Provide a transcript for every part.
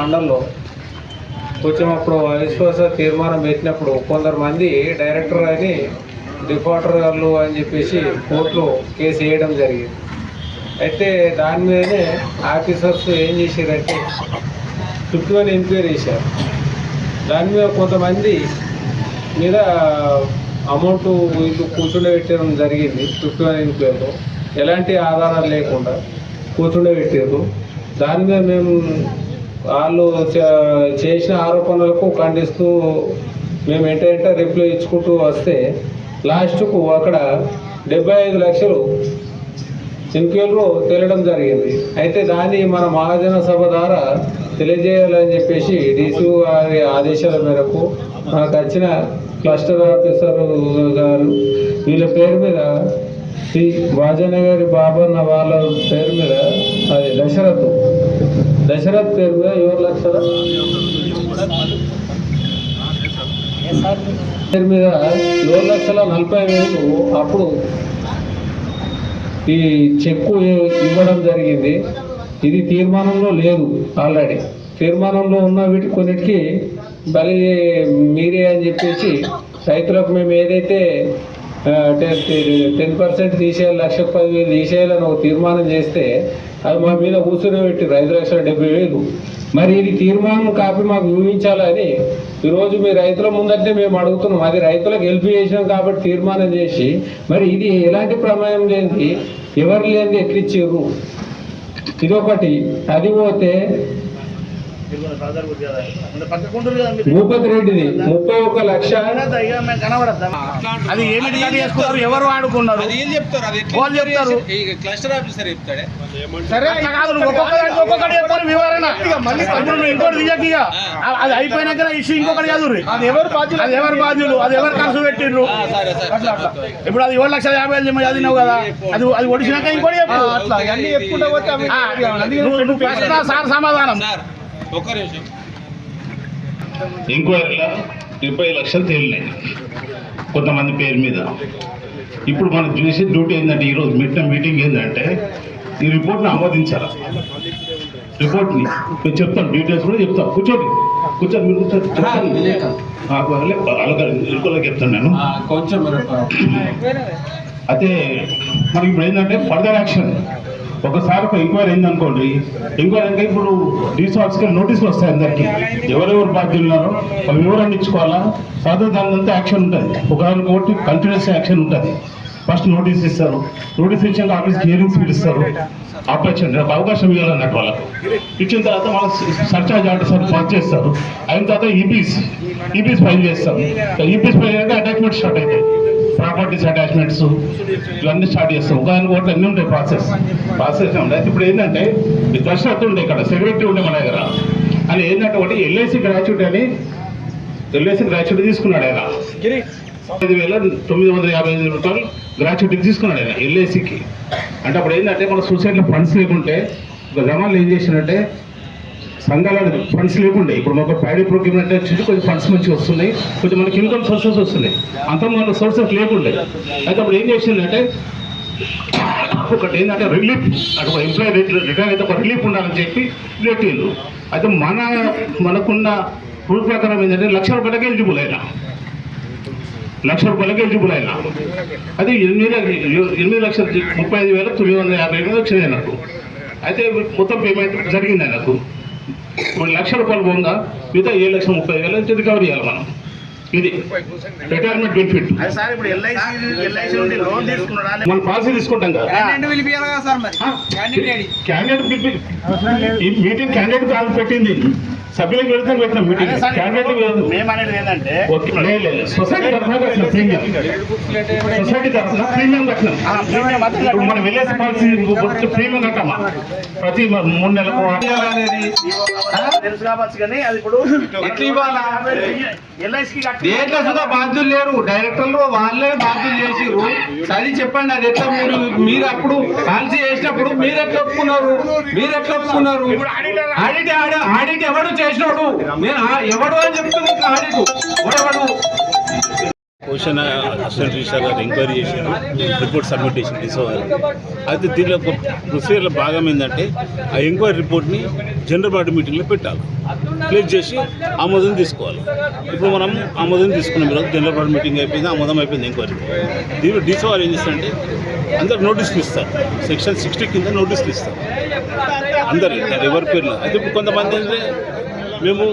మండల్లో కొంచెం అప్పుడు అవిశ్వాస తీర్మానం పెట్టినప్పుడు కొందరు మంది డైరెక్టర్ అని డిఫాల్టర్లు అని చెప్పేసి కోర్టులో కేసు వేయడం జరిగింది. అయితే దాని మీదనే ఆఫీసర్స్ ఏం చేశారంటే చుట్టూ ఎంక్వైరీ చేశారు. దాని మీద కొంతమంది మీద అమౌంట్ వీళ్ళు కూర్చుండబెట్టడం జరిగింది చుట్టూ ఎంక్వైరీలో. ఎలాంటి ఆధారాలు లేకుండా కూర్చుండబెట్టారు దాని మీద మేము వాళ్ళు చే- చేసిన ఆరోపణలకు ఖండిస్తూ మేము ఏంటంటే రిప్లై ఇచ్చుకుంటూ వస్తే లాస్ట్కు అక్కడ డెబ్బై ఐదు లక్షలు ఎంక్వైరీలో తేలడం జరిగింది. అయితే దాన్ని మన మహాజన సభ ద్వారా తెలియజేయాలని చెప్పేసి డీసీ గారి ఆదేశాల మేరకు మనకు వచ్చిన క్లస్టర్ ఆఫీసర్ గారు వీళ్ళ పేరు మీద శ్రీ వాజన గారి బాబన్న వాళ్ళ పేరు మీద అది దశరథ్ దశరథ్ పేరు మీద ఏడు లక్షల పేరు మీద ఏడు లక్షల నలభై వేలు అప్పుడు ఈ చెక్కు ఇవ్వడం జరిగింది. ఇది తీర్మానంలో లేదు ఆల్రెడీ. తీర్మానంలో ఉన్న వీటి కొన్నిటికి బలి మీరే అని చెప్పేసి రైతులకు మేము ఏదైతే టెన్ పర్సెంట్ తీసేయాలి లక్ష పదివేలు తీసేయాలని ఒక తీర్మానం చేస్తే అది మా మీద కూర్చుని పెట్టి ఐదు లక్షల డెబ్బై వేలు. మరి ఇది తీర్మానం కాపీ మాకు చూపించాలని ఈరోజు మీ రైతుల ముందంటే మేము అడుగుతున్నాం అది రైతులకు హెల్ప్ చేసినాం కాబట్టి తీర్మానం చేసి మరి ఇది ఎలాంటి ప్రమాదం లేనిది? ఎవరు లేనిది ఎట్లిచ్చారు? ఇదొకటి. అది పోతే భూపతి రెడ్డిది ముప్పై ఒక్క లక్ష. అది ఏమి డిసైడ్ చేసుకున్నారు ఎవరు ఆడుకున్నారు అది ఏం చెప్తారు? అది వాళ్ళు చెప్తారు. క్లస్టర్ ఆఫీసర్ చెప్తాడే. సరే కాదు. ఒక్కొక్కటి వివరణ. ఇంకోటి తీయక. అది అయిపోయినాక ఇష్యూ ఇంకొకటి చదువు అది ఎవరు బాధ్యులు? అది ఎవరు బాధ్యులు? అది ఎవరు ఖర్చు పెట్టిండ్రు ఇప్పుడు అది ఏడు లక్షల యాభై వేలు చదివినావు కదా అది అది ఒడిసినాక ఇంకోటి చెప్పు. నువ్వు- సార్ సమాధానం. ఒక్క నిమిషం. ఎంక్వైరీలో డెబ్బై లక్షలు తేలినాయి. కొంతమంది పేరు మీద. ఇప్పుడు మనం చూసే డ్యూటీ ఏంటంటే ఈరోజు మీటింగ్ మీటింగ్ ఏంటంటే ఈ రిపోర్ట్ని ఆమోదించాలి. రిపోర్ట్ని. నేను చెప్తాను డీటెయిల్స్ కూడా చెప్తాను. కూర్చోండి. కూర్చోండి మీరు కూర్చోండి. చెప్తాను. నాకు వాళ్ళకి చెప్తాను నేను. కొంచెం. అయితే మనకి ఇప్పుడు ఏంటంటే ఫర్దర్ యాక్షన్ ఒకసారి ఒక ఎంక్వైరీ అయిందనుకోండి ఎంక్వైరీ అంటే ఇప్పుడు డీసాల్స్కి నోటీసులు వస్తాయి అందరికి. ఎవరెవరు బాధ్యులు ఉన్నారో వాళ్ళ వివరాన్ని ఇచ్చుకోవాలా? సాధారణ దాని అంతా యాక్షన్ ఉంటుంది. ఒకదానికి ఒకటి కంటిన్యూస్ యాక్షన్ ఉంటుంది. ఫస్ట్ నోటీస్ ఇస్తారు. నోటీస్ ఇచ్చాక ఆఫీస్కి హియరింగ్స్ పిలుస్తారు. ఆపరేషన్ రేపు అవకాశం ఇవ్వాలన్నట్టు వాళ్ళకు. ఇచ్చిన తర్వాత వాళ్ళు సర్చార్జ్ ఆర్డర్ పాస్ చేస్తారు. అయిన తర్వాత ఈపీస్ ఈపీస్ ఫైల్ చేస్తారు. ఈపీస్ ఫైల్ అయ్యాక అటాచ్మెంట్ స్టార్ట్ అవుతాయి. ప్రాపర్టీస్ అటాచ్మెంట్స్ ఇవన్నీ స్టార్ట్ చేస్తాం. ఒకదానికి ఒకటి అన్నీ ఉంటాయి? ప్రాసెస్ ప్రాసెస్ ఉంటాయి ఇప్పుడు ఏంటంటే ఈ ఉండే ఇక్కడ సెక్రటరీ ఉండే మన దగ్గర. అని ఏంటంటే ఒకటి ఎల్ఐసి గ్రాచ్యుటీ అని ఎల్ఐసి గ్రాచ్యుటీ తీసుకున్నాడు ఆయన. ఐదు వేల తొమ్మిది వందల యాభై ఐదు రూపాయలు గ్రాచ్యుటీ తీసుకున్నాడు ఆయన ఎల్ఐసికి అంటే అప్పుడు ఏంటంటే మన సొసైటీలో ఫండ్స్ లేకుంటే ఒక జమాలు ఏం చేసినట్టే సంఘాలకు ఫండ్స్ లేకుండా. ఇప్పుడు మాకు ప్యాడీ ప్రొక్యూర్మెంట్ వచ్చి కొంచెం ఫండ్స్ మంచిగా వస్తున్నాయి. కొంచెం మనకి ఇన్కమ్ సోర్సెస్ వస్తున్నాయి. అంత మన సోర్సెస్ లేకుండే. అయితే అప్పుడు ఏం చేసిందంటే ఒకటి ఏంటంటే రిలీఫ్ అటు ఎంప్లాయీ రిటైర్ అయితే ఒక రిలీఫ్ ఉండాలని చెప్పి పెట్టిండ్రు. అయితే మన మనకున్న రూల్ ప్రకారం ఏంటంటే లక్ష రూపాయలకి ఎలిజిబుల్ అయినా. లక్ష రూపాయలకి ఎలిజిబుల్ అయినా. అది ఎనిమిది ఎనిమిది లక్షల ముప్పై ఐదు వేల తొమ్మిది వందల యాభై ఎనిమిది వచ్చింది నాకు అయితే మొత్తం పేమెంట్ జరిగింది నాకు ఇప్పుడు లక్ష రూపాయలు పోగా మిగతా ఏడు లక్షల ముప్పై వేలు నుంచి రికవరీ చేయాలి మనం. ఇది రిటైర్మెంట్ బెనిఫిట్ అది సార్ ఇప్పుడు ఎల్ఐసి ఎల్ఐసి నుండి లోన్ తీసుకున్నాడా మనం పాలసీ తీసుకుంటాం కదా. క్యాండిడేట్ మీటింగ్ క్యాండిడేట్ కాదు పెట్టింది. సభ్యులకు వెళ్తే పెట్టిన మీటింగ్ సార్ ఏంటంటే. సొసైటీ తరఫున ప్రీమియం సొసైటీ తరఫున ప్రీమియం కట్టినాం. ఆ, ప్రీమియం మాత్రం ఇప్పుడు మన విలేజ్ పాలసీ ప్రీమియం కట్టామా? ప్రతి మూడు నెలలకు అనేది తెలుసు కావచ్చు కానీ అది ఇప్పుడు ఎట్లా ఇవ్వాలా? ఎల్ఐసికి దేంట్లో సుధా బాధ్యులు లేరు? డైరెక్టర్లు వాళ్ళే బాధ్యులు చేసిర్రు. అది చెప్పండి అది ఎట్లా మీరు మీరు అప్పుడు పాలసీ చేసినప్పుడు మీరు ఎట్లా ఒప్పుకున్నారు? మీరు ఎట్లా ఒప్పుకున్నారు? ఆడిట్ ఆడ- ఆడిట్ ఎవడు చేసినోడు. నేను? ఎవడు అని చెప్తుంది ఆడిట్ ఎవడెవడు? క్వశ్చన్ అసిస్టెంట్ రిజిస్టర్ గారు ఎంక్వైరీ చేశారు. రిపోర్ట్ సబ్మిట్ చేసింది డిసో అయితే దీనిలో ప్రొసీజర్లో భాగం ఏంటంటే ఆ ఎంక్వైరీ రిపోర్ట్ని జనరల్ బాడీ మీటింగ్లో పెట్టాలి. ప్లేస్ చేసి ఆమోదం తీసుకోవాలి. ఇప్పుడు మనం ఆమోదం తీసుకున్న ఈరోజు జనరల్ బాడీ మీటింగ్ అయిపోయింది ఆమోదం అయిపోయింది ఎంక్వైరీ. దీనిలో డిసో ఏం చేస్తారంటే అందరు నోటీసులు ఇస్తారు. సెక్షన్ సిక్స్టీ కింద నోటీసులు ఇస్తారు. అందరు ఎవరి పేర్లు? అయితే ఇప్పుడు కొంతమంది ఏంటంటే మేము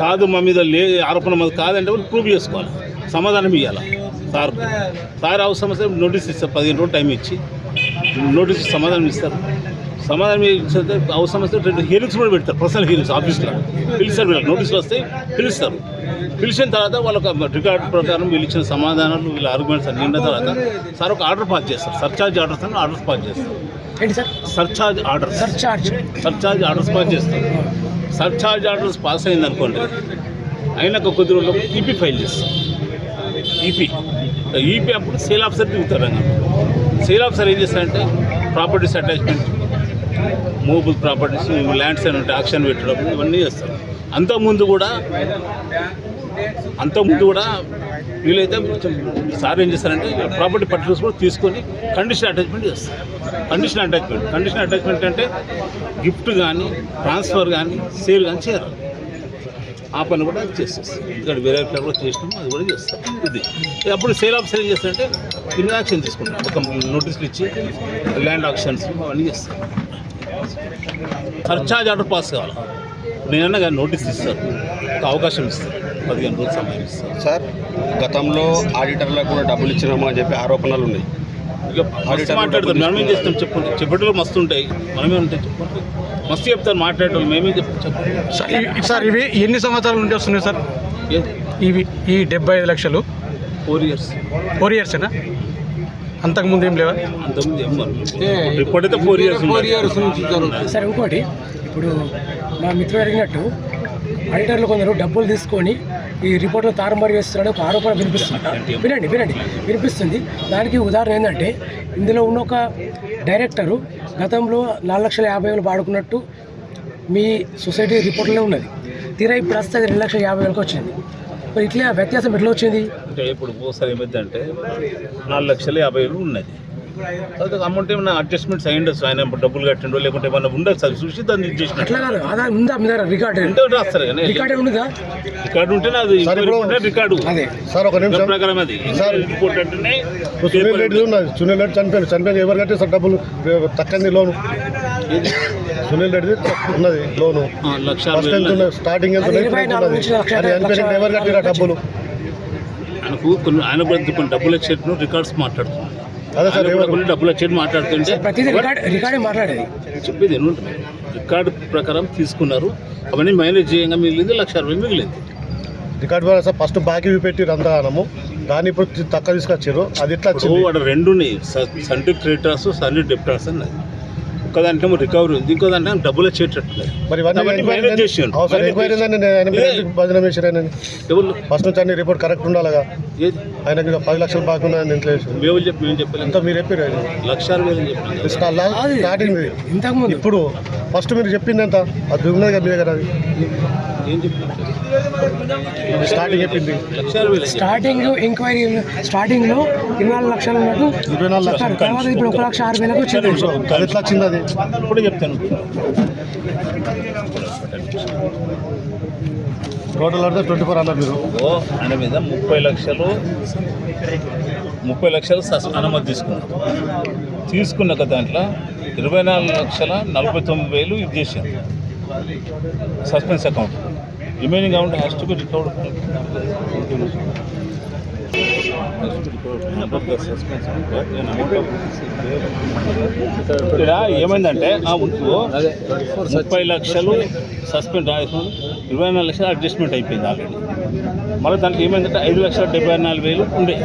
కాదు మా మీద లే ఆరోపణ మాది కాదంటే వాళ్ళు ప్రూవ్ చేసుకోవాలి. సమాధానం ఇవ్వాలి సార్ సార్ అవసరం నోటీస్ ఇస్తారు పదిహేను రోజులు టైం ఇచ్చి. నోటీస్ సమాధానం ఇస్తారు. సమాధానం ఇస్తే అవసరం వస్తే రెండు హియరింగ్స్ కూడా పెడతారు పర్సనల్ హియరింగ్స్ ఆఫీస్లో. పిలుస్తారు వీళ్ళకి నోటీసులు వస్తాయి పిలుస్తారు. పిలిచిన తర్వాత వాళ్ళకి రికార్డు ప్రకారం వీళ్ళు ఇచ్చిన సమాధానాలు వీళ్ళ ఆర్గ్యుమెంట్స్ అన్ని ఉన్న తర్వాత సార్ ఒక ఆర్డర్ పాస్ చేస్తారు. సర్చార్జ్ ఆర్డర్స్ అని ఆర్డర్స్ పాస్ చేస్తారు. Surcharge order surcharge. Surcharge orders pass చేస్తారు. సర్చార్జ్ ఆర్డర్స్ పాస్ అయింది అనుకోండి అయినాక కొద్ది రోజులు ఈపీ ఫైల్ చేస్తాం. ఈపీ ఈపీ అప్పుడు సేల్ ఆఫీసర్ దిగుతారు అన్నమాట. సేల్ ఆఫీసర్ ఏం చేస్తారంటే properties attachment movable properties lands అని ఉంటే ఆక్షన్ పెట్టడం ఇవన్నీ చేస్తారు. అంతకుముందు కూడా అంతకుముందు కూడా వీలైతే కొంచెం సార్ ఏం చేస్తారంటే ప్రాపర్టీ పర్టికులర్స్ కూడా తీసుకొని కండిషన్ అటాచ్మెంట్ చేస్తారు. కండిషన్ అటాచ్మెంట్ కండిషన్ అటాచ్మెంట్ అంటే గిఫ్ట్ కానీ ట్రాన్స్ఫర్ కానీ సేల్ కానీ చేయరు ఆ పని కూడా చేసేస్తాం ఇక్కడ వేరే ఫ్లేవర్ కూడా చేసినాము అది కూడా చేస్తాం. ఇది. అప్పుడు సేల్ ఆఫ్ సేల్ చేస్తారంటే కింద యాక్షన్ తీసుకుంటాం. ఒక నోటీసులు ఇచ్చి ల్యాండ్ ఆక్షన్స్ అవన్నీ చేస్తాం. సర్చార్జ్ ఆర్డర్ పాస్ కావాలి. నేనన్నా కానీ నోటీస్ ఇస్తారు. ఒక అవకాశం ఇస్తారు. పదిహేను రోజులు సమయం ఇస్తారు. సార్ గతంలో ఆడిటర్లకు కూడా డబ్బులు ఇచ్చినాము అని చెప్పి ఆరోపణలు ఉన్నాయి. ఇక మస్తు మాట్లాడతాం మనం ఏం చేస్తాం చెప్పండి. చెప్పేటోళ్ళు మస్తు ఉంటాయి. మనమే ఉంటాయి చెప్పండి. మస్తు చెప్తారు మాట్లాడేటోళ్ళు. మేమే చెప్తాం చెప్పండి సార్ ఇవి- సార్ ఇవి ఎన్ని సంవత్సరాల నుండి వస్తున్నాయి సార్? ఇవి ఈ డెబ్బై ఐదు లక్షలు? Four years. ఫోర్ ఇయర్సేనా అంతకుముందు ఏం లేవా? అంతకుముందు ఏం అయితే ఫోర్ ఇయర్స్ ఫోర్ ఇయర్స్ సరే ఇంకోటి. ఇప్పుడు మా మిత్రుడు అడిగినట్టు ఆడిటర్లు కొందరు డబ్బులు తీసుకొని ఈ రిపోర్ట్లో తారుమారు చేస్తున్నాడు ఒక ఆరోపణ వినిపిస్తుంది. వినండి వినండి. వినిపిస్తుంది. దానికి ఉదాహరణ ఏంటంటే ఇందులో ఉన్న ఒక డైరెక్టరు గతంలో నాలుగు లక్షల యాభై వేలు వాడుకున్నట్టు మీ సొసైటీ రిపోర్ట్లో ఉన్నది. తీరా ఇప్పుడు వస్తే అది రెండు లక్షల యాభై వేలకు వచ్చింది. మరి ఇట్లా వ్యత్యాసం ఎట్లా వచ్చింది? అంటే ఇప్పుడు ఒకసారి ఏమైందంటే నాలుగు లక్షల యాభై వేలు ఉన్నది. అదే అమౌంట్ ఏమైనా అడ్జస్ట్మెంట్స్ అయ్యిండొచ్చు ఆయన డబ్బులు కట్టిండో లేకుంటే ఏమైనా ఉండొచ్చు అది చూసి దాన్ని చేసిన అట్లా కాదు ఉందా మీ దగ్గర? రికార్డ్. ఉంటే రాస్తారు కానీ రికార్డే ఉంటేనే అది రికార్డు. అదే. సార్ ఒక నిమిషం. ప్రకారం అది. రిపోర్ట్ అంటేనే ఇప్పుడు సునీల్ రెడ్డి ఉన్నది సునీల్ రెడ్డి చనిపోయాడు. చనిపోయిన ఎవరు కట్టే సార్ డబ్బులు? తక్కంది లోను. సునీల్ రెడ్డి ఉన్నది లోను. ఆ, లక్ష ఫస్ట్ అరవై ఎంత వేలు ఉన్నది. స్టార్టింగ్ ఎంత ఉన్నది ఇరవై నాలుగు నుంచి లక్ష అది చనిపోయిన ఎవరు కట్టిరా డబ్బులు? ఆయనకు కొన్ని ఆయన కూడా కొన్ని డబ్బులు వచ్చేట్టు రికార్డ్స్ మాట్లాడుతున్నాడు డబ్బులు మాట్లాడుతుంటే చెప్పేది ఎన్ని ఉంటుంది రికార్డు ప్రకారం తీసుకున్నారు. అవన్నీ మైనేజ్ చేయంగా మిగిలింది లక్ష అరవై మిగిలింది. రికార్డ్ ద్వారా సార్ ఫస్ట్ బాకీ పెట్టిరు అంతా అనము దాన్ని ఇప్పుడు తక్కువ తీసుకొచ్చారు అది ఎట్లా వాడు రెండు సండి క్రెడిటర్స్ సండి డెప్టర్స్ అన్నది. ఒక్కదానికేమో రికవరీ ఉంది. ఇంకో దాంట్లో డబ్బులు వచ్చేటట్టు ఫస్ట్ నుంచి అన్ని రిపోర్ట్ కరెక్ట్ ఉండాలిగా. ఆయనకి పది లక్షలు అంతా మీరు చెప్పారు స్టార్టింగ్ ఇప్పుడు ఫస్ట్ మీరు చెప్పింది ఎంత అది ఉన్నది కదా మీ దగ్గర అది. ఏం స్టార్టింగ్ చెప్పింది. స్టార్టింగ్ ఎంక్వైరీ స్టార్టింగ్లో ఇరవై నాలుగు లక్షలు ఉన్నట్టు ఇరవై నాలుగు లక్షలు. తర్వాత ఇప్పుడు ఒక లక్ష ఆరు వేలకు వచ్చింది. ఎట్లా వచ్చింది అది? ఇప్పుడే చెప్తాను. టోటల్ అంటే ట్వంటీ ఫోర్ అన్నారు మీరు ఓ ఆయన మీద ముప్పై లక్షలు ముప్పై లక్షలు సస్ అనుమతి తీసుకున్నాం. తీసుకున్నాక దాంట్లో ఇరవై నాలుగు లక్షల నలభై తొమ్మిది వేలు ఇది చేశాను suspense account. Remaining amount has to be recovered ఇక్కడ ఏమైందంటే ఆ ఉంచుకో ముప్పై లక్షలు సస్పెండ్ ఇరవై నాలుగు లక్షలు అడ్జస్ట్మెంట్ అయిపోయింది ఆల్రెడీ. మళ్ళీ దానికి ఏమైందంటే ఐదు లక్షల డెబ్బై నాలుగు వేలు ఉండే.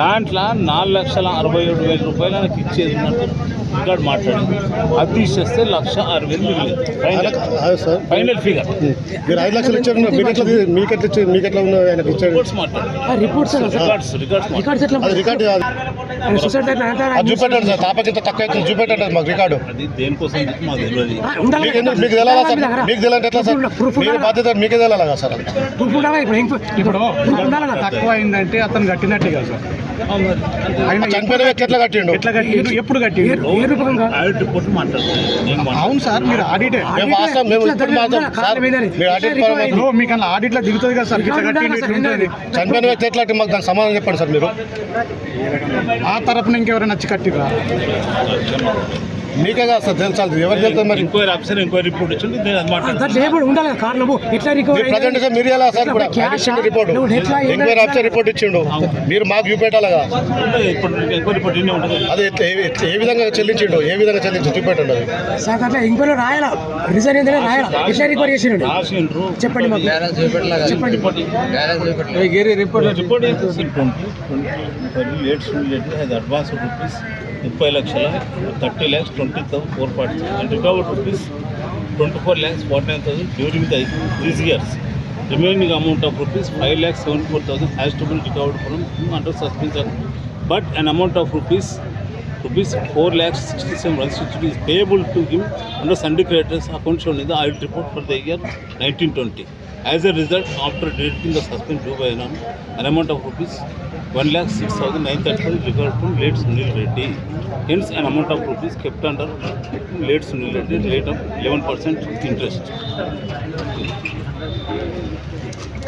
దాంట్లో నాలుగు లక్షల అరవై ఏడు వేల రూపాయలు నాకు ఇచ్చేది ఉన్నట్టు రికార్డ్ మాట్లాడింది అది తీసేస్తే లక్ష అరవై వేలు మిగిలింది. ఫైనల్ అదే సార్. ఫైనల్ ఫిగర్ మీరు ఐదు లక్షలు ఇచ్చారు మీకు ఎట్లా మీకు ఎట్లా ఇచ్చారు మీకు ఎట్లా ఉన్నది ఆయనకి ఇచ్చాడు రిపోర్ట్స్ మాట్లాడింది రిపోర్ట్స్ రికార్డ్స్ రికార్డ్స్ రికార్డ్స్ ఎట్లా అది రికార్డు ఆయన చూపెట్టాడు సార్ తాపకింత తక్కువ అయితే చూపెట్టాడు మాకు రికార్డు అది దేనికోసం చెప్పి మాకు తెలియదు తెలాలా సార్. మీకు తెలియాలంటే ఎట్లా సార్? ప్రూఫ్ మీరు? బాధ్యత మీకే కదా సార్ ఇప్పుడు ఇంకో-? తక్కువ అయిందంటే అతను కట్టినట్టే కదా సార్. ఆయన చనిపోయిన వ్యక్తి ఎట్లా కట్టిండు? ఎట్లా కట్టిండు? ఎప్పుడు ఏ కట్టిండు ఏ రూపంగా ఆడిట్. రిపోర్ట్ మాట్లాడుతున్నాను నేను మాట్లాడుతున్నాను. అవును సార్ మీరు ఆడిటే మీకు అలా ఆడిట్లో దిగుతుంది కదా సార్ చనిపోయిన వ్యక్తి ఎట్లా మాకు దానికి సమాధానం చెప్పండి సార్ మీరు. ఆ తరపున ఇంకెవరైనా వచ్చి కట్టిరా మీకే కదా సార్ తెలుసాలి. ఎవరు తెలుస్తుంది మరి? ఎంక్వైరీ ఆఫీసర్ ఎంక్వైరీ రిపోర్ట్ ఇచ్చింది నేను అది ఉండాలి కదా కారణము ఎట్లా రికవర్ మీరు ప్రజెంట్ మీరు ఎలా సార్ ఇప్పుడు ఇచ్చిండు రిపోర్ట్ ఎంక్వైరీ ఆఫీసర్ రిపోర్ట్ ఇచ్చిండు. మీరు మాకు చూపెట్టాలగా ఇప్పుడు ఎంక్వైరీ రిపోర్ట్ ఇన్నే ఉంటుంది. అది ఏ- విధంగా చెల్లించిండు? ఏ విధంగా చెల్లించి చూపెట్టండి అది. సార్ అట్లా ఇంకోలో రాయాలా? రిజైన్ ఏంటంటే రాయాలా? ఎట్లా రికవర్ చేసిండు? చెప్పండి మాకు. చెప్పండి. Report report twenty twenty lates has advance rupees ముప్పై లక్షల thirty lakhs twenty thousand four forty and recovered rupees twenty four lakhs forty nine thousand during the these years remaining amount of rupees five lakhs seventy four thousand has to be recovered from under suspension but an amount of rupees rupees four lakhs sixty seven one sixty rupees payable to him under sundry creditors accounts in the audit report for the year nineteen twenty as a result after deducting the suspense due by an amount of rupees one lakh six thousand nine thirty five record from late Sunil Reddy. Hence an amount of rupees kept under late Sunil Reddy rate of eleven percent interest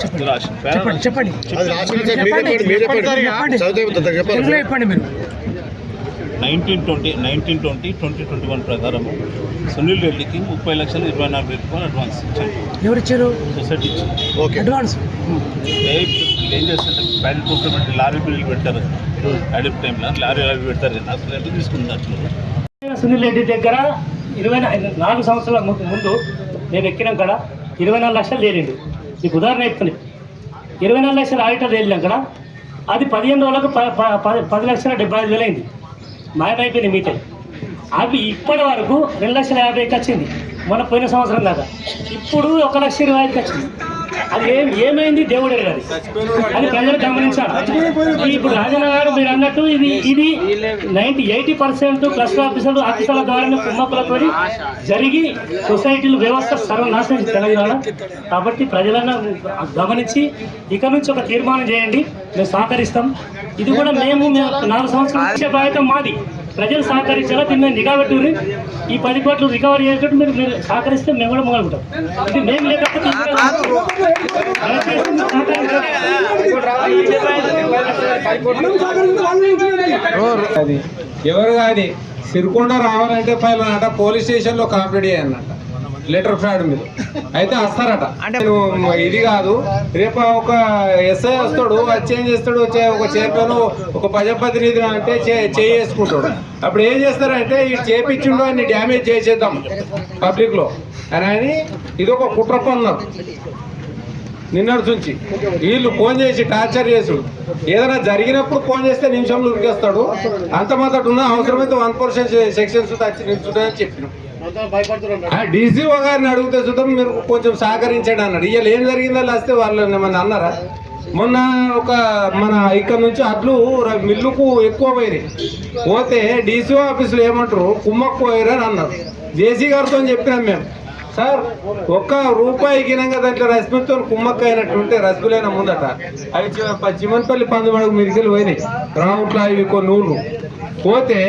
చెప్పండి. చెప్పండి nineteen twenty nineteen twenty twenty twenty one ప్రకారం సునీల్ రెడ్డికి ముప్పై లక్షల ఇరవై నాలుగు వేల రూపాయలు అడ్వాన్స్ ఇచ్చారు. ఎవరు ఇచ్చారు. సొసైటీ ఇచ్చింది ఓకే అడ్వాన్స్ ఏ- ఏం చేస్తుంటే బ్యాంక్ ప్రొక్యూర్మెంట్ లారీ బిల్లు పెడతారు. అడిప్ టైంలో లారీ లారీ పెడతారు. కదా అసలు ఎంత తీసుకుంది అట్లా సునీల్ రెడ్డి దగ్గర ఇరవై నాలుగు సంవత్సరాల ముందు మేము ఎక్కినాం కదా ఇరవై నాలుగు లక్షలు తేలిండు. మీకు ఉదాహరణ చెప్తాను ఇరవై నాలుగు లక్షల ఆడిటర్ తేలినాం కదా అది పదిహేను రోజులకు పది పది లక్షల డెబ్బై ఐదు వేలు అయింది. మాయమైపోయింది మీతో అవి ఇప్పటి వరకు రెండు లక్షల యాభైకి వచ్చింది. మన పోయిన సంవత్సరం దాకా. ఇప్పుడు ఒక లక్ష ఇరవై ఐదుకి వచ్చింది. అది ఏం ఏమైంది? దేవుడే ఎరగాలి అది. ప్రజలు గమనించాలి. ఇప్పుడు రాజన్న గారు మీరు అన్నట్టు ఇది ఇది నైన్టీ ఎయిటీ పర్సెంట్ క్లస్టర్ ఆఫీసర్లు ఆఫీసర్ల ద్వారా కుమ్మకులతో జరిగి సొసైటీలు వ్యవస్థ సర్వనాశనం తెలంగాణ. కాబట్టి ప్రజలను గమనించి ఇక నుంచి ఒక తీర్మానం చేయండి. మేము సహకరిస్తాం. ఇది కూడా మేము నాలుగు సంవత్సరాల ఇచ్చే బాధ్యత మాది. ప్రజలు సహకరించాలా? దీన్ని మేము నిఘా పెట్టుకుని ఈ పది కోట్లు రికవరీ చేసేటట్టు మీరు మీరు సహకరిస్తే మేము కూడా మొదలుకుంటాం ఇది మేము లేకపోతే. అది ఎవరు కానీ సిరికొండ రావాలంటే పైన పోలీస్ స్టేషన్లో కంప్లీట్ చేయన్నట లెటర్ ఫ్రాడ్ మీద అయితే వస్తారట. అంటే ఇది కాదు రేపు ఒక ఎస్ఐ వస్తాడు అది చేంజ్ చేస్తాడు ఒక చైర్మన్ ఒక ప్రజాప్రతినిధి అంటే చేసుకుంటాడు అప్పుడు ఏం చేస్తారంటే ఇది చేపించిండు అని డ్యామేజ్ చేసేద్దాం పబ్లిక్లో. అని అని ఇది ఒక కుట్ర పన్నారు నిన్నటి నుంచి. వీళ్ళు ఫోన్ చేసి టార్చర్ చేసుడు. ఏదైనా జరిగినప్పుడు ఫోన్ చేస్తే నిమిషంలో ఉరికేస్తాడు. అంత మాత్రం ఉన్న అవసరమైతే వన్ పర్సెంట్ సెక్షన్స్ వచ్చి నిల్చుంటాయని చెప్పినాం. డీసీఓ గారిని అడిగితే చూద్దాం మీరు కొంచెం సహకరించండి అన్నాడు. ఇవాళ ఏం జరిగిందో వస్తే వాళ్ళు ఏమన్నా అన్నారా? మొన్న ఒక మన ఇక్కడ నుంచి అడ్లు మిల్లుకు ఎక్కువ పోయినాయి. పోతే డీసీఓ ఆఫీసులు ఏమంటారు? కుమ్మక్కు పోయారని అన్నారు. జేసీ గారితో చెప్పినాం మేము. సార్ ఒక్క రూపాయి గినంగా దాంట్లో రశ్మితో కుమ్మక్క అయినట్టుంటే రసగులైన ముందట. అవి చిమన్పల్లి పందుమడుగు మీదకి పోయినాయి. రావుట్ల ఇవి కొన్ని ఊళ్ళు పోతే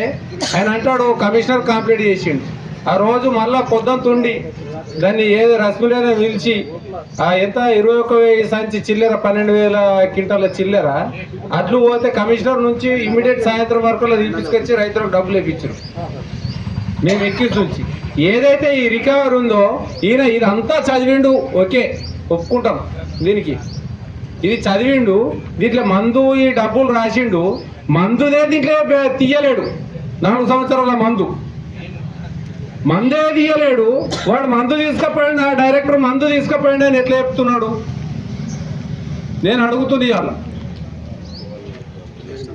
ఆయన అంటాడు కమిషనర్ కంప్లీట్ చేసిండు. ఆ రోజు మళ్ళా పొద్దుంతుండి దాన్ని ఏదో రశ్మిలైన పిలిచి ఆ ఎంత ఇరవై ఒక్క వెయ్యి సంచి చిల్లర పన్నెండు వేల క్వింటాల చిల్లర అట్లు పోతే కమిషనర్ నుంచి ఇమీడియట్ సాయంత్రం వరకు తీసుకొచ్చి రైతులకు డబ్బులు ఇప్పించారు మేము ఎక్కించి ఏదైతే ఈ రికవర్ ఉందో ఈయన ఇదంతా చదివిండు ఓకే ఒప్పుకుంటాం దీనికి. ఇది చదివిండు దీంట్లో మందు ఈ డబ్బులు రాసిండు మందుదే దీంట్లో తీయలేడు. నాలుగు సంవత్సరాల మందు. మందే తీయలేడు. వాడు మందు తీసుకుపోయిండు ఆ డైరెక్టర్ మందు తీసుకుపోయిండు అని ఎట్లా చెప్తున్నాడు? నేను అడుగుతుంది ఇవాళ.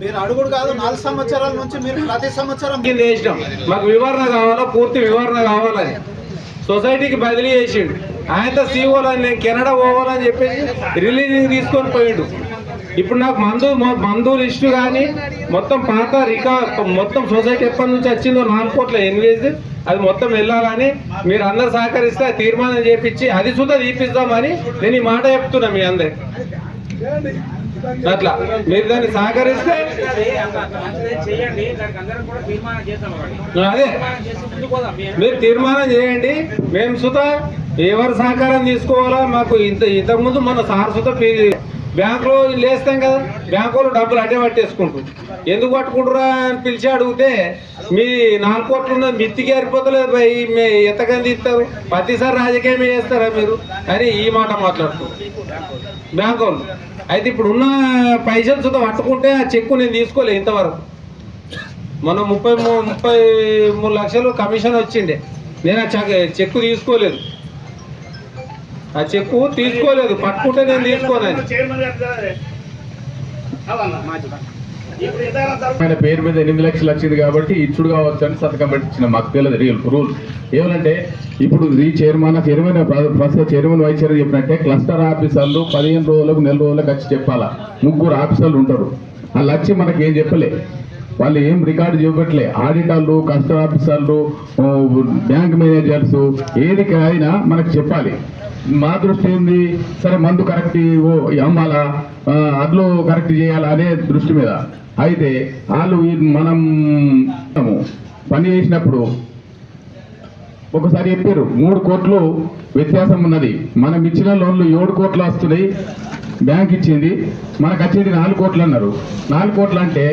మీరు అడుగుడు కాదు నాలుగు సంవత్సరాల నుంచి మీరు ప్రతి సంవత్సరం కింద వేసినాం మాకు వివరణ కావాలా? పూర్తి వివరణ కావాలని సొసైటీకి బదిలీ చేసిండు. ఆయనతో సీఓలని నేను కెనడా పోవాలని చెప్పేసి రిలీజింగ్ తీసుకొని పోయిండు. ఇప్పుడు నాకు మందు మందు లిస్టు కానీ మొత్తం పాత రికార్డ్ మొత్తం సొసైటీ ఎప్పటి నుంచి వచ్చిందో నాలుగు ఎన్వేజ్ అది మొత్తం వెళ్ళాలని మీరు అందరు సహకరిస్తే తీర్మానం చేపించి అది సుధా తీపిస్తామని నేను ఈ మాట చెప్తున్నా మీ అందరికి. అట్లా మీరు దాన్ని సహకరిస్తే అదే. మీరు తీర్మానం చేయండి. మేము సుత ఎవరు సహకారం తీసుకోవాలా? మాకు ఇంత ఇంతకుముందు మన సార్ సుత బ్యాంకులో లేస్తాం కదా. బ్యాంకులో డబ్బులు అడ్డే పట్టేసుకుంటారు ఎందుకు పట్టుకుంటారా అని పిలిచి అడిగితే మీ నాలుగు కోట్లు ఉన్న మిత్తికి ఏరిపోతలేదు భయ్ మీ ఎంతకంది ఇస్తారు ప్రతిసారి రాజకీయం చేస్తారా మీరు? అని ఈ మాట మాట్లాడుతున్నారు బ్యాంక్ వాళ్ళు అయితే ఇప్పుడు ఉన్న పైసలు సుత పట్టుకుంటే ఆ చెక్కు నేను తీసుకోలే ఇంతవరకు. మొన్న ముప్పై మూ- ముప్పై మూడు లక్షలు కమిషన్ వచ్చిండే. నేను ఆ చెక్ చెక్కు తీసుకోలేదు. ఆ చెక్కు తీసుకోలేదు పట్టుకుంటే నేను తీసుకోనని చైర్మన్ గారు కదా. అవన్నా. ఇప్పుడు ఇదారా సార్ ఆయన పేరు మీద ఎనిమిది లక్షలు వచ్చింది కాబట్టి ఇచ్చుడు కావచ్చు అని సంతకం పెట్టించిన మాకు తెలియదు రియల్ రూల్ ఏమనంటే ఇప్పుడు ఈ చైర్మన్ చైర్మన్ ప్ర- ప్రస్తుత చైర్మన్ వైస్ చైర్మన్ చెప్పినట్టే క్లస్టర్ ఆఫీసర్లు పదిహేను రోజులకు నెల రోజులకు వచ్చి చెప్పాలా. ముగ్గురు ఆఫీసర్లు ఉంటారు. వాళ్ళు వచ్చి మనకి ఏం చెప్పలే? వాళ్ళు ఏం రికార్డు చూపెట్టలే. ఆడిటర్లు కస్టర్ ఆఫీసర్లు బ్యాంక్ మేనేజర్స్ ఏది అయినా మనకు చెప్పాలి. మా దృష్టి ఏంది సరే మందు కరెక్ట్ ఓ అమ్మాలా? అందులో అడ్లు కరెక్ట్ చేయాలా అనే దృష్టి మీద. అయితే వాళ్ళు మనం పని చేసినప్పుడు ఒకసారి చెప్పారు మూడు కోట్లు వ్యత్యాసం ఉన్నది. మనం ఇచ్చిన లోన్లు ఏడు కోట్లు వస్తున్నాయి బ్యాంక్ ఇచ్చింది మనకు వచ్చేది నాలుగు కోట్లు అన్నారు. నాలుగు కోట్లు అంటే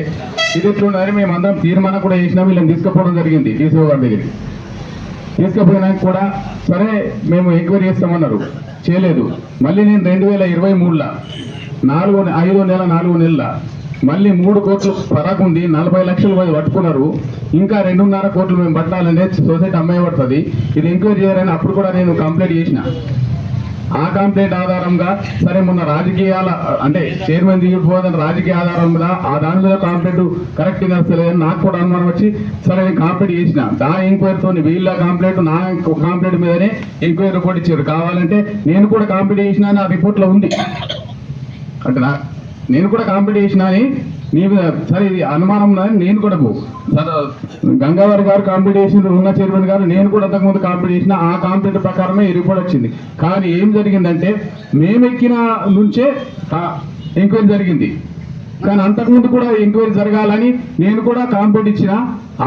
ఇది ఎట్లున్నదని మేము అందరం తీర్మానం కూడా చేసినాం వీళ్ళని తీసుకుపోవడం జరిగింది టీసీఓ దగ్గరికి తీసుకుపోయినాక కూడా సరే మేము ఎంక్వైరీ చేస్తామన్నారు. చేయలేదు. మళ్ళీ నేను రెండు వేల ఇరవై మూడులో నాలుగో ఐదో నెల నాలుగో నెలల మళ్ళీ మూడు కోట్లు పరాకు ఉంది నలభై లక్షలు పోయి పట్టుకున్నారు. ఇంకా రెండున్నర కోట్లు మేము పట్టాలనే సొసైటీ అమ్మాయి పడుతుంది. ఇది ఎంక్వైరీ చేయాలని అప్పుడు కూడా నేను కంప్లైంట్ చేసిన. ఆ కంప్లైంట్ ఆధారంగా సరే మొన్న రాజకీయాల అంటే చైర్మన్ దిగిపోదని రాజకీయ ఆధారం మీద ఆ దాని మీద కంప్లైంట్ కరెక్ట్ చేస్తలేదని నాకు కూడా అనుమానం వచ్చి సరే నేను కంప్లైంట్ చేసిన. ఆ ఎంక్వైరీతో వీళ్ళ కంప్లైంట్ నా కంప్లైంట్ మీదనే ఎంక్వైరీ రిపోర్ట్ ఇచ్చారు. కావాలంటే నేను కూడా కంప్లైంట్ చేసిన ఆ రిపోర్ట్లో ఉంది. అంటే నేను కూడా కాంపిటీ చేసిన అని నీ సరే ఇది అనుమానం నేను కూడా పో. సరే గంగాధర్ గారు కాంపిటీషన్ ఉన్న చైర్మన్ గారు నేను కూడా అంతకుముందు కాంపిటీ చేసిన ఆ కాంపిటీ ప్రకారమే ఈ రిపోర్ట్ వచ్చింది. కానీ ఏం జరిగిందంటే మేము ఎక్కిన నుంచే ఎంక్వైరీ జరిగింది. కానీ అంతకుముందు కూడా ఎంక్వైరీ జరగాలని నేను కూడా కాంప్లైంట్ ఇచ్చిన.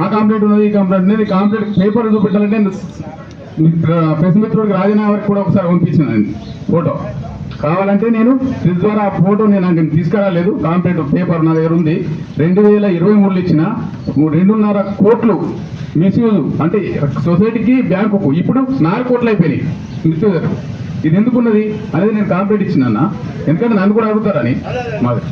ఆ కాంప్లైంట్ ఉన్నది ఈ కాంప్లైంట్ ఉన్నది. కాంప్లైంట్ పేపర్ చూపెట్టాలంటే ప్రెస్ మిత్రుడికి రాజీనామా కూడా ఒకసారి పంపించినాను ఫోటో కావాలంటే నేను ఫ్రిజ్ ద్వారా ఆ ఫోటో నేను అంటే తీసుకురాలేదు. కాంప్లైంట్ పేపర్ నా దగ్గర ఉంది. రెండు వేల ఇరవై మూడులో ఇచ్చిన రెండున్నర కోట్లు మిస్యూజ్ అంటే సొసైటీకి బ్యాంకుకు. ఇప్పుడు నాలుగు కోట్లు అయిపోయినాయి మిస్యూజ్ ఇది ఎందుకున్నది? అనేది నేను కాంప్లైంట్ ఇచ్చిన అన్న. ఎందుకంటే నన్ను కూడా అడుగుతారని. మాది.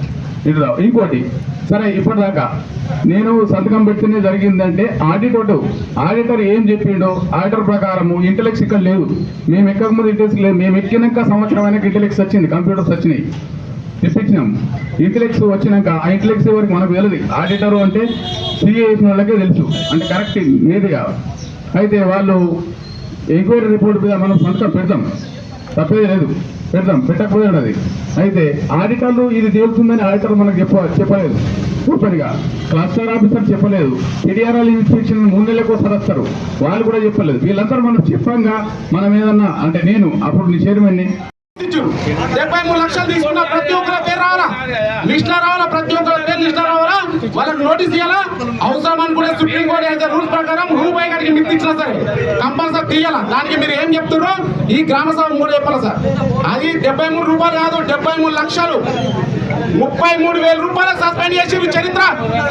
ఇటు ఇంకోటి. సరే ఇప్పటిదాకా. నేను సంతకం పెడితేనే జరిగిందంటే ఆడిటర్ ఆడిటర్ ఏం చెప్పిండో ఆడిటర్ ప్రకారము ఇంటలెక్స్ ఇక్కడ లేదు. మేము ఎక్కక ముందు ఇంటెలెక్స్ లేదు. మేము ఎక్కినాక సంవత్సరం అయినాక ఇంటలెక్స్ వచ్చింది కంప్యూటర్స్ వచ్చినాయి. తెప్పించినాం. ఇంటెలెక్స్ వచ్చినాక ఆ ఇంటెలెక్స్ వరకు మనకు తెలియదు. ఆడిటర్ అంటే సిఏ వేసిన వాళ్ళకే తెలుసు. అంటే కరెక్ట్ మీదిగా అయితే వాళ్ళు ఎంక్వైరీ రిపోర్ట్ మీద మనం సంతకం పెడతాం. తప్పేది లేదు. పెడతాం పెట్టకపోయాడు అది అయితే ఆడిటర్లు ఇది తేలుతుందని ఆడిటర్లు మనకు చెప్ప చెప్పలేదు. ఓపెన్గా క్లస్టర్ ఆఫీసర్ చెప్పలేదు. టీడీఆర్ఎల్ ఇన్స్పెక్షన్ మూడు నెలలకు ఒకసారి వస్తారు. వాళ్ళు కూడా చెప్పలేదు. వీళ్ళందరూ మనం చెప్పంగా మనం ఏదన్నా అంటే నేను అప్పుడు నీ చైర్మన్ని డెబ్బై మూడు లక్షలు తీసుకున్న ప్రతి ఒక్కరి పేరు రావాలా? లిస్ట్ రావాలా? ప్రతి ఒక్కరి పేరు లిస్ట్ రావాలా? వాళ్ళకి నోటీస్ ఇవ్వాలా అవసరం అనుకునే సుప్రీం కోర్టు అయితే రూల్స్ ప్రకారం రూపాయి గారికి మిత్తి ఇచ్చినా సరే కంపల్సరీ తీయాలా? దానికి మీరు ఏం చెప్తున్నారు ఈ గ్రామ సభ మూడు చెప్పాలి సార్? అది డెబ్బై మూడు రూపాయలు కాదు డెబ్బై మూడు లక్షలు. ముప్పై మూడు వేల రూపాయలు సస్పెండ్ చేసి చరిత్ర.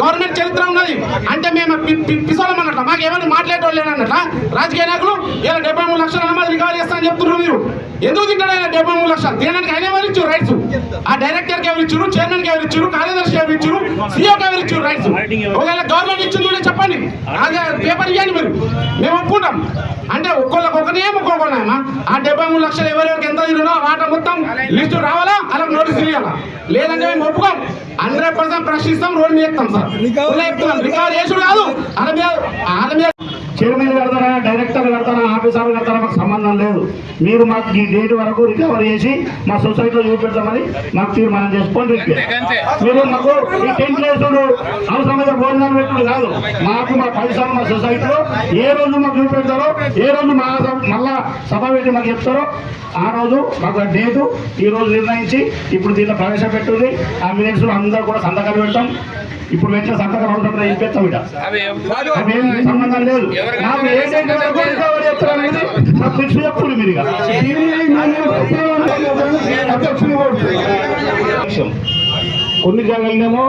గవర్నమెంట్ చరిత్ర ఉన్నది. అంటే మేము పి- పి- పిసోలం అన్నట్ల. మాకేమైనా మాట్లాడేటోళ్ళు అన్నట్ల? రాజకీయ నాయకులు ఇలా డెబ్బై మూడు లక్షల అన్నమాట రికవరీ చేస్తా అని చెప్తున్నారు మీరు. ఎందుకు తింటాడు డెబ్బై మూడు లక్షలు తినడానికి ఆయన ఎవరు ఇచ్చారు రైట్స్ ఆ డైరెక్టర్కి ఎవరు ఇచ్చారు? చైర్మన్కి ఎవరు ఇచ్చారు? కార్యదర్శి ఎవరు ఇచ్చారు? సీఓ కి ఎవరు ఇచ్చారు రైట్స్ ఒకవేళ గవర్నమెంట్ ఇచ్చింది కూడా చెప్పండి. అదే పేపర్ ఇవ్వండి మీరు. మేము ఒప్పుకుంటాం. అంటే ఒక్కొక్కరికి ఒకనే ఒక్కొక్కనేమా ఆ డెబ్బై మూడు లక్షలు ఎవరెవరికి ఎంత తిరిగినో వాట మొత్తం లిస్టు రావాలా? అలా నోటీస్ ఇవ్వాలా లేదంటే మేము ఒప్పుకోం. హండ్రెడ్ పర్సెంట్ ప్రశ్నిస్తాం రోడ్ మీద సార్. రికవర్ చేసుడు కాదు. వాళ్ళ మీద వాళ్ళ మీద చైర్మన్ కడతారా డైరెక్టర్ కడతారా ఆఫీసర్ కడతారా మాకు సంబంధం లేదు. మీరు మాకు ఈ డేట్ వరకు రికవర్ చేసి మా సొసైటీలో చూపెడతామని మాకు తీర్మానం చేసుకోండి. మీరు మాకు ఈ టెంట్ వేసుడు అవసరమైన భోజనాలు పెట్టుడు కాదు. మాకు మా పైసలు మా సొసైటీలో ఏ రోజు మాకు చూపెడతారో ఏ రోజు మా మళ్ళా సభ పెట్టి మాకు చెప్తారో ఆ రోజు మాకు డేటు ఈ రోజు నిర్ణయించి ఇప్పుడు దీంట్లో ప్రవేశపెట్టుంది. ఆ మినిట్స్ అందరూ కూడా సంతకాలు పెడతాం. ఇప్పుడు పెట్టిన సంతకాలు ఉంటుంది ఇంపెత్తాం ఇట సంబంధం లేదు. నాకు నాకు చెప్పుడు మీరు. కొన్ని జాగాలనేమో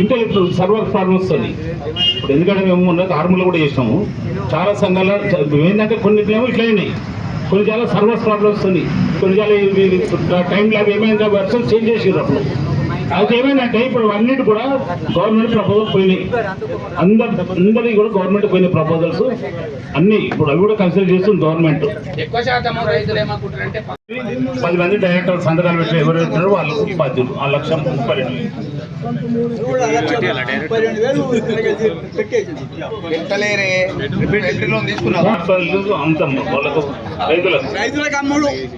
ఇంటెలెక్చువల్ సర్వర్ ప్రాబ్లమ్ వస్తుంది. ఇప్పుడు ఎందుకంటే మేము మొన్న ఆర్మీలో కూడా చేసినాము. చాలా సంఘాల ఏంటంటే కొన్ని ఏమో ఇట్లా అయినాయి కొన్ని చాలా సర్వర్ ప్రాబ్లమ్స్ వస్తుంది. కొన్ని చాలా టైం ల్యాబ్ ఏమైందా వర్షన్ చేంజ్ చేసారు అప్పుడు. అయితే ఏమైందంటే ఇప్పుడు అన్నిటి కూడా గవర్నమెంట్ ప్రపోజల్ పోయినాయి. అందరి అందరి కూడా గవర్నమెంట్ పోయిన ప్రపోజల్స్ అన్ని ఇప్పుడు అవి కూడా కన్సిడర్ చేస్తుంది గవర్నమెంట్ ఎక్కువ శాతం రైతులు ఏమనుకుంటారంటే పది మంది డైరెక్టర్ సంతకాలు పెట్టి ఎవరు పెట్టారో వాళ్ళు బాధ్యులు ఆ లక్షం ముప్పై రెండు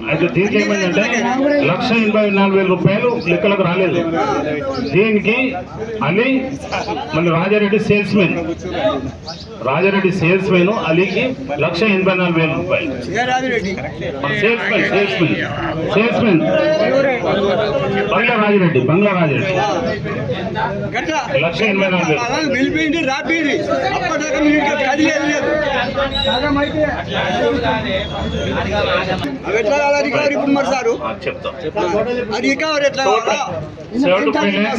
అయితే దీనికి ఏమైందంటే లక్ష ఎనభై నాలుగు వేల రూపాయలు లెక్కలకు రాలేదు. దీనికి అలీ మళ్ళీ Rajareddy salesmen Rajareddy salesmen అలీకి లక్ష ఎనభై నాలుగు వేల రూపాయలు. Salesmen salesmen salesmen bungalow Rajareddy bungalow Rajareddy. లక్ష ఎనభై నాలుగు వేలు. చెప్తా. అది రికవరీ ఎట్లా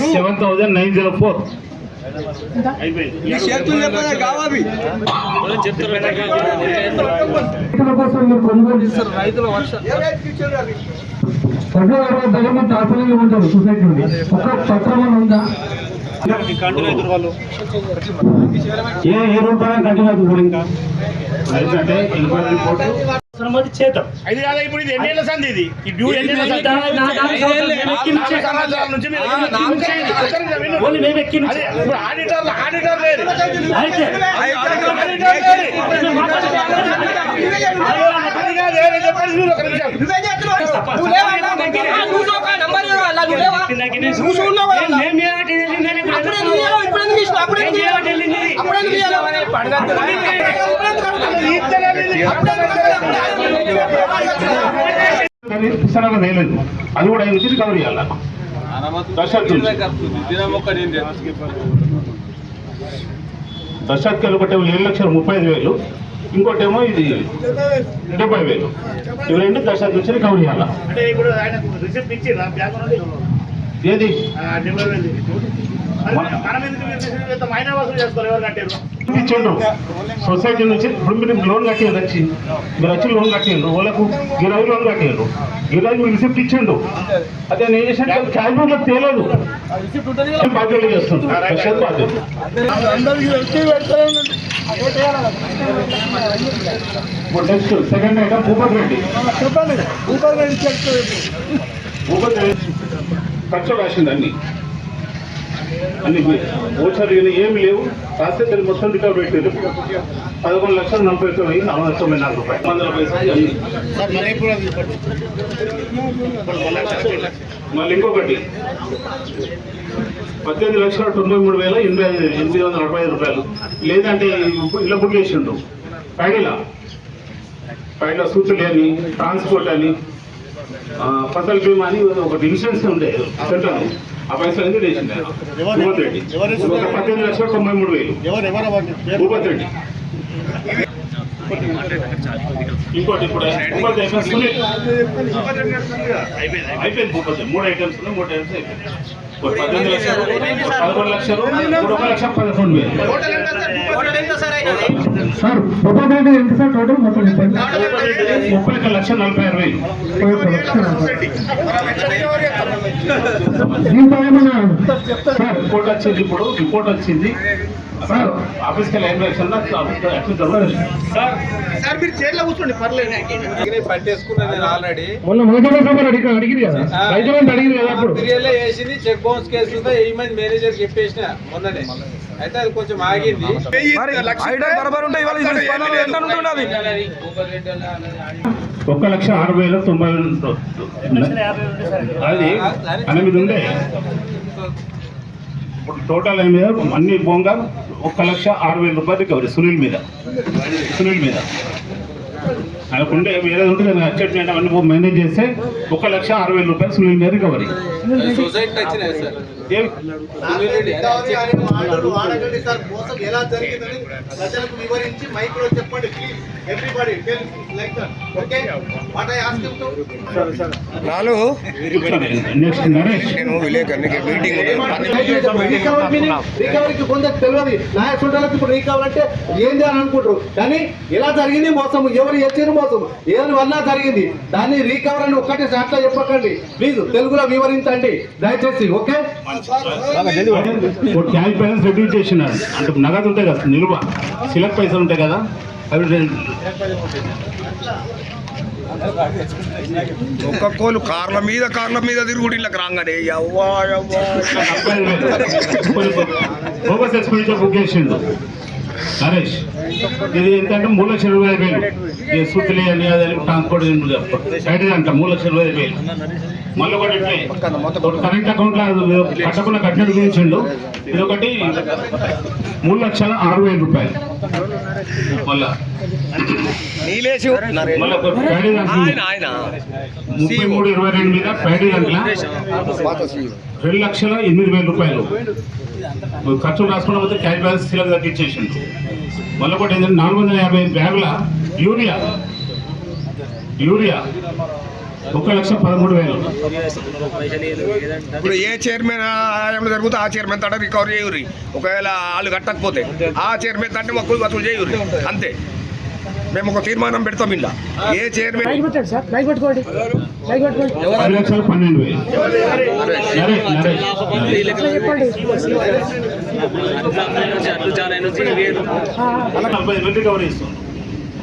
seven thousand nine zero four. ఏ ఏ రూపాయలు కంటిన్యూ అవుతుంది ఇంకా ఎందుకంటే చేద్దాం అది కాదా ఇప్పుడు ఇది ఈ డ్యూ ఇప్పుడు ఆడిటర్లు ఆడిటర్ లేరు అది వేయలేదు కూడా ఐదు నుంచి రికవరీ చేయాలి? దశరథ్ దశరథ్కి ఒకటి ఏడు లక్షల ముప్పై ఐదు వేలు. ఇంకోటేమో ఇది డెబ్బై వేలు. ఇవి రెండు దశరథ్ నుంచి రికవరీ చేయాలి? ఏది? ఇచ్చిండ్రు. సొసైటీ నుంచి ఇప్పుడు మీరు లోన్ కట్టిండ్రు వచ్చి. మీరు వచ్చి లోన్ కట్టిండ్రు. వాళ్ళకు గిరాయి లోన్ కట్టిండ్రు. గిరాయి మీరు రిసిప్ట్ ఇచ్చిండు అదే నేను చేసిన క్యాల్కులేట్ తేలేదు. బాధ్యతలు చేస్తుంది next second item Bhupath Reddy Bhupath Reddy ఖర్చు రాసింది అన్ని అన్ని ఓచర్ ఏమి లేవు. రాస్తే దాన్ని మొత్తం రికవర్ పెట్టారు పదకొండు లక్షల నలభై తొమ్మిది నలభై తొమ్మిది నాలుగు రూపాయలు. వందల పైసలు మళ్ళీ ఇంకొకటి. పద్దెనిమిది లక్షల తొంభై మూడు వేల ఎనభై ఐదు ఎనిమిది వందల నలభై ఐదు రూపాయలు. లేదంటే ఇలా బుక్ చేసిండు పైడిలా పైడిలో సూచనలు అని ట్రాన్స్పోర్ట్ అని ఫసల్ బీమా అని ఒకటి ఇన్సూరెన్స్ ఉండే సెంటర్ ఆ పైసలు ఎందుకు ఆయన భూపత్ రెడ్డి. ఒక పద్దెనిమిది లక్షల తొంభై మూడు వేలు. భూపత్ రెడ్డి. ఇంకోటి ఇప్పుడు భూపత్ అయిపోయింది సునీల్. అయిపోయింది భూపత్. మూడు ఐటమ్స్ మూడు ఐటమ్స్ అయిపోయింది. పద్దెనిమిది లక్షలు పదకొండు లక్షలు మూడు ఒక లక్ష పదకొండు వేలు. సార్ అంటే ఎంత సార్ టోటల్ మొత్తం చెప్పండి ముప్పై ఒక లక్ష నలభై ఆరు వేలు దీంట్లో ఏమన్నా సార్ రిపోర్ట్ వచ్చింది ఇప్పుడు రిపోర్ట్ వచ్చింది. సార్. ఆఫీస్కి వెళ్ళి ఏం సార్ మీరు చైర్లో కూర్చోండి పర్లేదు పట్టేసుకున్నా నేను ఆల్రెడీ మొన్న అడిగి అడిగింది కదా? రైతులు అడిగింది కదా అప్పుడు? ఫిర్యాదులో వేసింది చెక్ బౌన్స్ కేసు ఉందో ఏమైంది మేనేజర్ చెప్పేసిన మొన్ననే. అయితే అది కొంచెం ఆగింది. ఒక్క లక్ష ఆరు వేల తొంభై అది. ఎనిమిది ఉండే. ఇప్పుడు టోటల్ ఏమి అన్ని పోగా ఒక్క లక్ష ఆరు వేల రూపాయలు రికవరీ సునీల్ మీద. సునీల్ మీద. ఆయనకుండే వేరే ఉంటుంది కదా అడ్జస్ట్మెంట్ అవన్నీ మెయింటైన్ చేస్తే ఒక లక్ష ఆరు వేల రూపాయలు సునీల్ మీద రికవరీ సొసైటీ వచ్చినాయి సార్ ఏం సునీల్ రెడ్డి వాడకండి సార్. మోసం ఎలా జరిగిందని ప్రజలకు వివరించి మైక్లో చెప్పండి please everybody tell like that okay what I ask next Naresh. రికవరీకి కొందరు తెలియదు. నాయకులకు ఇప్పుడు రికవర్ అంటే ఏంది అని అనుకుంటారు. కానీ ఎలా జరిగింది మోసం? ఎవరు ఎచ్చిన మోసం? ఏది వల్ల జరిగింది? దాన్ని రికవర్ అని ఒక్కటి అట్లా చెప్పకండి. ప్లీజ్ తెలుగులో వివరించండి. దయచేసి ఓకే? ఇప్పుడు క్యాష్ బ్యాలెన్స్ రెడ్యూస్ చేసినారు అంటే నగదు ఉంటాయి కదా నిల్వ. సిలక్ పైసలు ఉంటాయి కదా అవి రె- ఒక్క కోలు కార్ల మీద కార్ల మీద తిరుగుడు ఇళ్ళకి రాగానే ఎక్స్పెండిచర్ బుక్ చేసిండు. నరేష్ ఇది ఏంటంటే మూడు లక్షల ఇరవై ఐదు వేలు. ఇది సుత్తులు అని అది ట్రాన్స్పోర్ట్ బయట అంట మూడు లక్షల ఇరవై ఐదు వేలు. మళ్ళీ ఒకటి ఇట్లే. కరెంట్ అకౌంట్లో కట్టకుండా కట్టినట్టు చూపించిండు ఇది ఒకటి మూడు లక్షల ఆరు వేల రూపాయలు. మళ్ళా ముప్పై మూడు ఇరవై రెండు మీద ఫ్రైడే దాంట్లో. రెండు లక్షల ఎనిమిది వేల రూపాయలు. ఖర్చు రాసుకున్న పోతే క్యాష్ బ్యాలెన్స్ సీలకు తగ్గించేసిండు మళ్ళీ ఒకటి ఏంటంటే నాలుగు వందల యాభై బ్యాగుల యూరియా. యూరియా. ఒక లక్ష పదమూడు వేలు. ఇప్పుడు ఏ చైర్మన్ ఆయంలో జరుగుతే ఆ చైర్మన్ తట రికవరీ చేయరు ఒకవేళ వాళ్ళు కట్టకపోతే ఆ చైర్మన్ తంటే మొక్కులు వసూలు చేయరు అంతే. మేము ఒక తీర్మానం పెడతాం ఇలా. ఏ చైర్మన్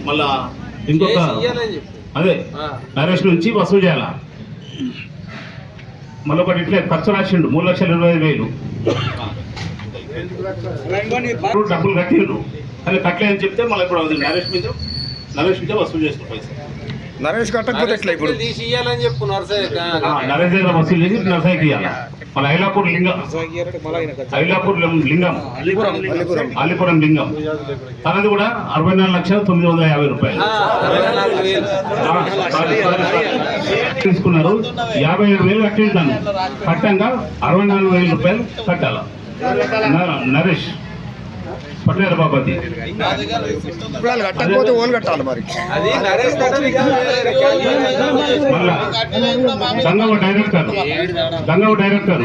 మళ్ళా ఇంకొక అదే. నరేష్ నుంచి వసూలు చేయాలా? మళ్ళీ ఒకటి ఇట్లే ఖర్చు రాసిండు మూడు లక్షల ఇరవై ఐదు వేలు. డబ్బులు కట్టిండు అది కట్టలేదని చెప్తే మళ్ళీ ఇప్పుడు అది నరేష్ మీద నరేష్ మీద వసూలు చేసిన పైసలు. నరేష్ కట్టకపోతే ఎట్లా ఇప్పుడు? తీసి ఇయ్యాలని చెప్పు నర్సరీ ఆ, నరేష్ దగ్గర వసూలు చేసి నర్సైకి ఇవ్వాలి మళ్ళీ ఐలాపూర్ లింగం. ఐలాపూర్ లింగం. అల్లిపురం లింగం. తనది కూడా అరవై నాలుగు లక్షల తొమ్మిది వందల యాభై రూపాయలు. తీసుకున్నారు. యాభై ఏడు వేలు కట్టింటాను కట్టంగా అరవై నాలుగు వేల రూపాయలు కట్టాల? న- నరేష్ పటేల్ బాబాది ఇప్పుడు కట్టకపోతే ఓన్ కట్టాలి మరి. అది డైరెక్టర్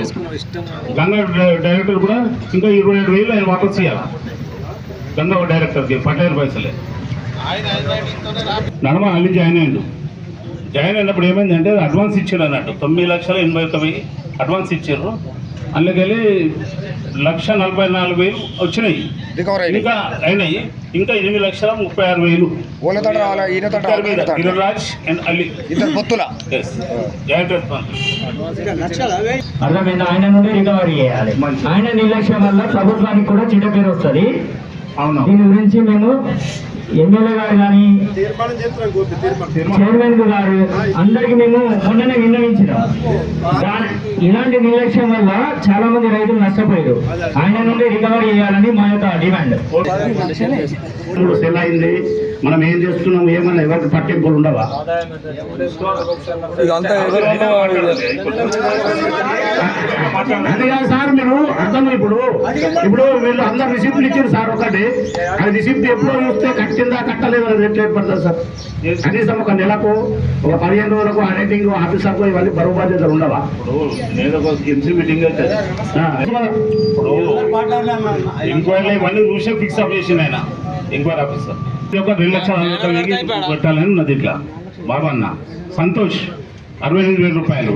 గంగవ్వ డైరెక్టర్ కూడా ఇంకా ఇరవై ఏడు వేలు ఆయన వాపస్ ఇవ్వాలి గంగవ్వ డైరెక్టర్కి పటేల్ పైసలే. నడమ అల్లి జాయిన్ అయ్యిండు. జాయిన్ అయినప్పుడు ఏమైందంటే అడ్వాన్స్ ఇచ్చారు అన్నట్టు. తొమ్మిది లక్షల ఎనభై వెయ్యి అడ్వాన్స్ ఇచ్చారు. అందుకెళ్ళి లక్ష నలభై నాలుగు వేలు వచ్చినాయి. ఇంకా అయినాయి. ఇంకా ఎనిమిది లక్షల ముప్పై ఆరు వేలు? గిరిరాజ్ అండ్ అల్లి. ఇద్దరు పొత్తుల? అర్థమైంది? ఆయన నుండి రికవరీ చేయాలి. ఆయన నిర్లక్ష్యం వల్ల ప్రభుత్వానికి కూడా చెడ్డ పేరు వస్తుంది. అవును. దీని గురించి మేము ఎమ్మెల్యే గారు కానీ చైర్మన్ గారు అందరికి మేము మొన్ననే విన్నవించినాం. ఇలాంటి నిర్లక్ష్యం వల్ల చాలా మంది రైతులు నష్టపోయారు. ఆయన నుండి రికవరీ చేయాలని మా యొక్క డిమాండ్. మూడు సెల్ అయింది. మనం ఏం చేస్తున్నాం ఏమన్నా ఎవరికి పట్టింపులు ఉండవా? అది కాదు సార్ మీరు అర్థం ఇప్పుడు. ఇప్పుడు వీళ్ళు అందరు రిసిప్ట్లు ఇచ్చారు సార్ ఒకటి. ఆ రిసిప్ట్ ఎప్పుడో చూస్తే కట్టిందా కట్టలేదా అనేది ఎట్లా ఏర్పడుతుంది సార్? కనీసం ఒక నెలకు ఒక పదిహేను రోజులకు రేటింగ్ ఆఫీసర్కు ఇవన్నీ బరువు బాధ్యతలు ఉండవా? మీటింగ్ ఇప్పుడు ఎంక్వైరీ ఇవన్నీ రూల్స్ ఫిక్స్ అప్ చేసింది ఆయన. ఎంక్వైరీ ఆఫీసర్ రెండు లక్షల పెట్టాలని ఉన్నది ఇట్లా. బాబన్న సంతోష్ అరవై ఎనిమిది వేల రూపాయలు.